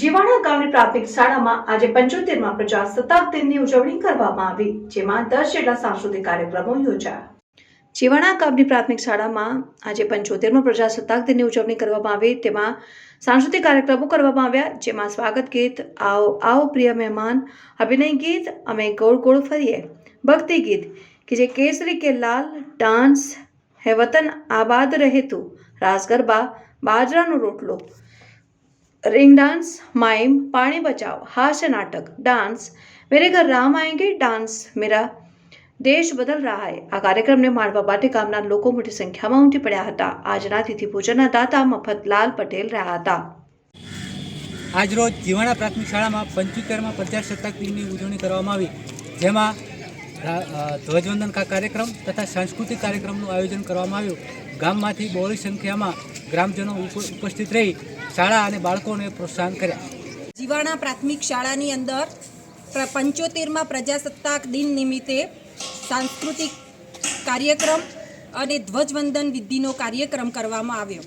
જીવાણા ગામની પ્રાથમિક શાળામાં આજે પંચોતેરમાં પ્રજાસત્તાક દિનની ઉજવણી કરવામાં આવી, જેમાં દસ જેટલા સાંસ્કૃતિક કાર્યક્રમો યોજાયા. જીવાણા ગામની પ્રાથમિક શાળામાં આજે પંચોતેરમાં પ્રજાસત્તાક દિનની ઉજવણી કરવામાં આવી, તેમાં સાંસ્કૃતિક કાર્યક્રમો કરવામાં આવ્યા, જેમાં સ્વાગત ગીત, આવો આવો પ્રિય મહેમાન, અભિનય ગીત, અમે ગોળ ગોળ ફરીએ. ભક્તિ ગીત, કે જે કેસરી કે લાલ, ડાન્સ હે વતન આબાદ રહે તું, રાસ ગરબા, બાજરાનો રોટલો रिंग डांस माइम पानी बचाओ हास्य नाटक डांस मेरे घर राम आएंगे डांस मेरा દેશ બદલ રહા હૈ આ કાર્યક્રમને માણવા માટે ગામના લોકો મોટી સંખ્યામાં ઉમટી પડ્યા હતા આજના તિથિ પૂજનના દાતા મફતલાલ પટેલ રહ્યા હતા આજરોજ જીવાણા પ્રાથમિક શાળામાં પંચોતેરમાં પ્રજાસત્તાક દિનની ઉજવણી કરવામાં આવી જેમાં રા- અ, ધ્વજવંદન કાર્યક્રમ તથા સાંસ્કૃતિક કાર્યક્રમનું આયોજન કરવામાં આવ્યું. ગામમાંથી બહોળી સંખ્યામાં ગ્રામજનો ઉપ- ઉપસ્થિત રહી શાળા અને બાળકોને પ્રોત્સાહન કર્યા. જીવાણા પ્રાથમિક શાળાની અંદર પંચોતેરમાં પ્રજાસત્તાક દિન નિમિત્તે સાંસ્કૃતિક કાર્યક્રમ અને ધ્વજવંદન વિધિનો કાર્યક્રમ કરવામાં આવ્યો.